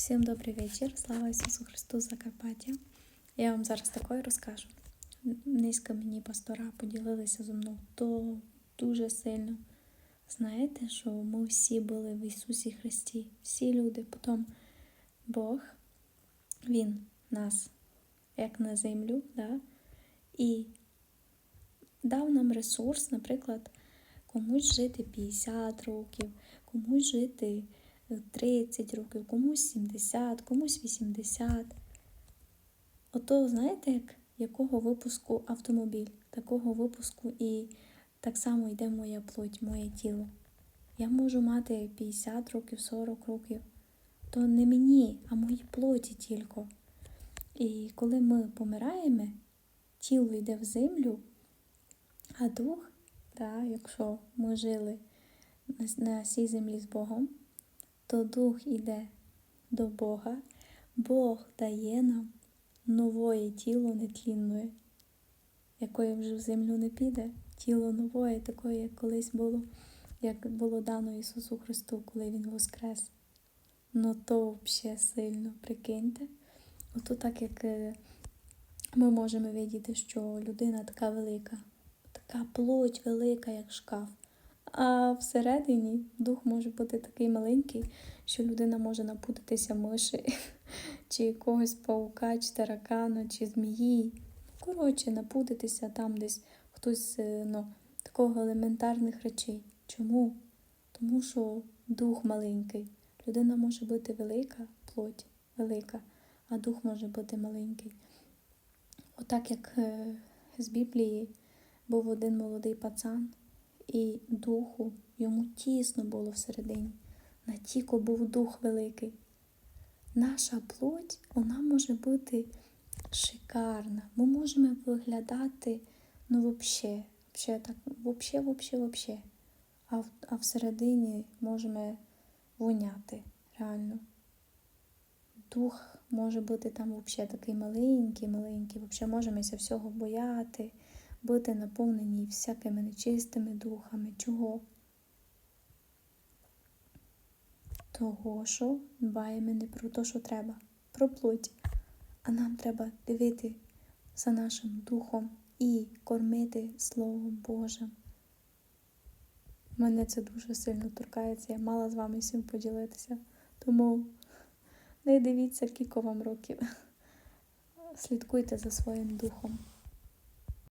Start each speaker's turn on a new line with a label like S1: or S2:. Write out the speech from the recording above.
S1: Всім добрий вечір. Слава Ісусу Христу Закарпаття. Я вам зараз такое розкажу. Низько мені пастора поділилися зі мною то дуже сильно. Знаєте, що ми всі були в Ісусі Христі, всі люди. Потім Бог, Він нас, як на землю, да? і дав нам ресурс, наприклад, комусь жити 50 років, комусь жити 30 років, комусь 70, комусь 80. Ото, знаєте, як, якого випуску автомобіль, такого випуску і так само йде моя плоть, моє тіло. Я можу мати 50 років, 40 років. То не мені, а моїй плоті тільки. І коли ми помираємо, тіло йде в землю, а дух, да, якщо ми жили на цій землі з Богом, то дух іде до Бога, Бог дає нам нове тіло нетлінне, якої вже в землю не піде, тіло нове, таке, як колись було, як було дано Ісусу Христу, коли Він воскрес. Ну то взагалі сильно, прикиньте. Ото так як е, ми можемо видіти, що людина така велика, така плоть велика, як шкаф. А всередині дух може бути такий маленький, що людина може напутатися миші, чи якогось паука, чи таракана, чи змії. Коротше, напутатися там десь хтось е, ну, такого елементарних речей. Чому? Тому що дух маленький. Людина може бути велика, плоть велика, а дух може бути маленький. Отак як е, з Біблії був один молодий пацан і духу йому тісно було всередині. Натіко був дух великий. Наша плоть, вона може бути шикарна. Ми можемо виглядати, ну, взагалі, взагалі, так, взагалі, взагалі, взагалі. А, а всередині можемо воняти, реально. Дух може бути там взагалі такий маленький, маленький. Взагалі можемося всього бояти бути наповнені всякими нечистими духами. Чого? Того, що дбаємо не про те, що треба, про плоть. А нам треба дивити за нашим духом і кормити Словом Божим. Мене це дуже сильно торкається. Я мала з вами всім поділитися. Тому не дивіться, кілько вам років. Слідкуйте за своїм духом.